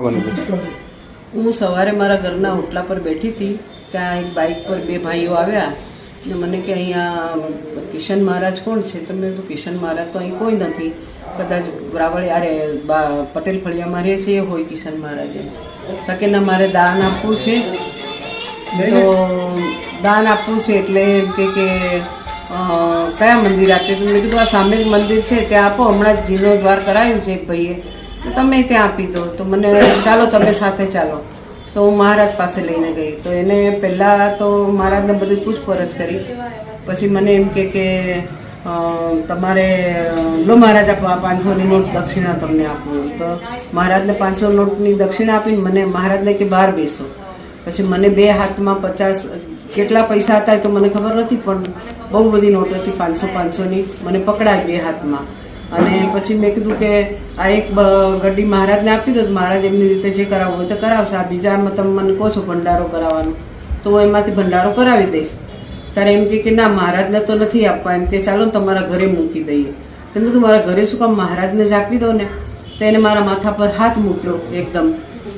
હું સવારે મારા ઘરના ઓટલા પર બેઠી હતી ત્યાં એક બાઇક પર બે ભાઈઓ આવ્યા ને મને કે અહીંયા કિશન મહારાજ કોણ છે? તો મેં કિશન મહારાજ તો અહીં કોઈ નથી. કદાચ રાવળી અરે બા પટેલ ફળિયામાં રહે છે એ હોય કિશન મહારાજે. તો કે ના મારે દાન આપવું છે. તો દાન આપવું છે એટલે એમ કે કે કયા મંદિર આપે? તો મેં કીધું આ સામે જ મંદિર છે ત્યાં આપો. હમણાં જ જીર્ણોદ્વાર કરાયું છે એક ભાઈએ. તો તમે ત્યાં આપી દો. તો મને ચાલો તમે સાથે ચાલો. તો હું મહારાજ પાસે લઈને ગઈ. તો એને પહેલાં તો મહારાજને બધી પૂછપરછ કરી. પછી મને એમ કે કે તમારે, લો મહારાજ આપવા પાંચસોની નોટ દક્ષિણા તમને આપું. તો મહારાજને પાંચસો નોટની દક્ષિણા આપીને મને મહારાજને કે બહાર બેસો. પછી મને બે હાથમાં પચાસ, કેટલા પૈસા હતા તો મને ખબર નથી, પણ બહુ બધી નોટ હતી પાંચસો પાંચસોની. મને પકડાય બે હાથમાં. અને પછી મેં કીધું કે આ એક ગડ્ડી મહારાજને આપી દો મહારાજ એમની રીતે જે કરાવવું હોય તો કરાવશે. આ બીજામાં તમે મને કહો છો ભંડારો કરાવવાનો. તો હું એમાંથી ભંડારો કરાવી દઈશ. ત્યારે એમ કે ના, મહારાજને તો નથી આપવા. એમ કે ચાલો તમારા ઘરે મૂકી દઈએ. એમ કીધું, મારા ઘરે શું કામ? મહારાજને જ આપી દો ને. તો એને મારા માથા પર હાથ મૂક્યો એકદમ.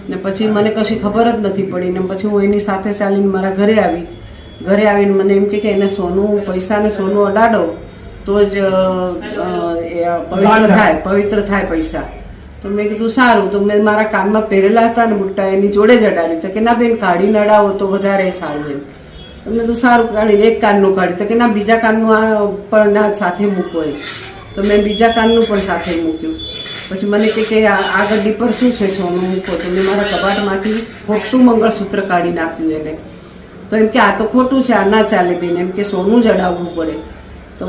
ને પછી મને કશી ખબર જ નથી પડી. ને પછી હું એની સાથે ચાલીને મારા ઘરે આવી. ઘરે આવીને મને એમ કે એને સોનું પૈસા ને સોનું અડાડો. તો જ પવિત્ર થાય પવિત્ર થાય પૈસા. તો મેં કીધું સારું. તો મેં મારા કાનમાં પહેરેલા હતા ને બુટ્ટા એની જોડે જ અડાડી. તો કે ના બેન કાઢીને અડાવો તો વધારે સારું એમ. તો મેં કીધું સારું કાઢીને એક કાનનું કાઢી તો કે ના બીજા કાનનું આ પણ ના સાથે મૂકો એમ. તો મેં બીજા કાનનું પણ સાથે મૂક્યું. પછી મને કે કે આ ગડ્ડી પર શું છે સોનું મૂકો? તો મેં મારા કબાટમાંથી ખોટું મંગળસૂત્ર કાઢી નાખ્યું એને. તો એમ કે આ તો ખોટું છે આ ના ચાલે બેન. એમ કે સોનું જ અડાવવું પડે. તો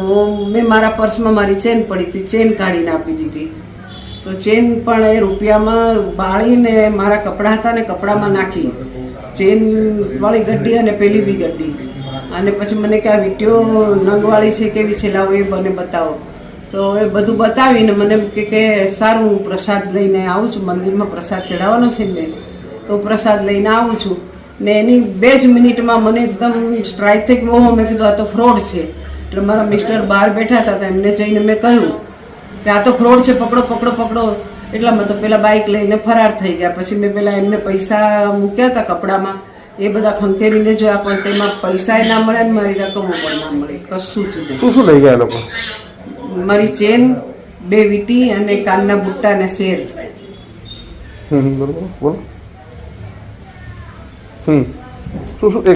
મેં મારા પર્સમાં મારી ચેન પડી હતી, ચેન કાઢીને આપી દીધી. તો ચેન પણ એ રૂપિયામાં બાળીને મારા કપડાં હતા ને કપડામાં નાખી. ચેનવાળી વાળી અને પેલી બી ગઢી અને પછી મને કે આ વીડિયો નંગવાળી છે કેવી છે, લાવો એ મને બતાવો. તો એ બધું બતાવીને મને કે કે સારું, હું પ્રસાદ લઈને આવું છું, મંદિરમાં પ્રસાદ ચડાવવાનો છે ને તો પ્રસાદ લઈને આવું છું. ને એની બે જ મિનિટમાં મને એકદમ સ્ટ્રાઇક થઈ ગયો. મેં કીધું આ તો ફ્રોડ છે. એટલે મારા મિસ્ટર બહાર બેઠા હતા એમને જઈને મેં કહ્યું કે આ તો ફ્રોડ છે પકડો પકડો પકડો. એટલામાં તો પેલા બાઇક લઈને ફરાર થઈ ગયા. પછી મેં પેલા એમને પૈસા મૂક્યા હતા કપડામાં. એ બધા ખંખેરીને જોયા પણ તેમાં પૈસા ના મળે ને મારી રકમો પણ ના મળે. કશું જ નહીં. શું શું લઈ ગયા લોકો? મારી ચેન બે વીટી અને કાનના બુટ્ટા ને શેર. હમ બરોબર બોલો. હમ. શું શું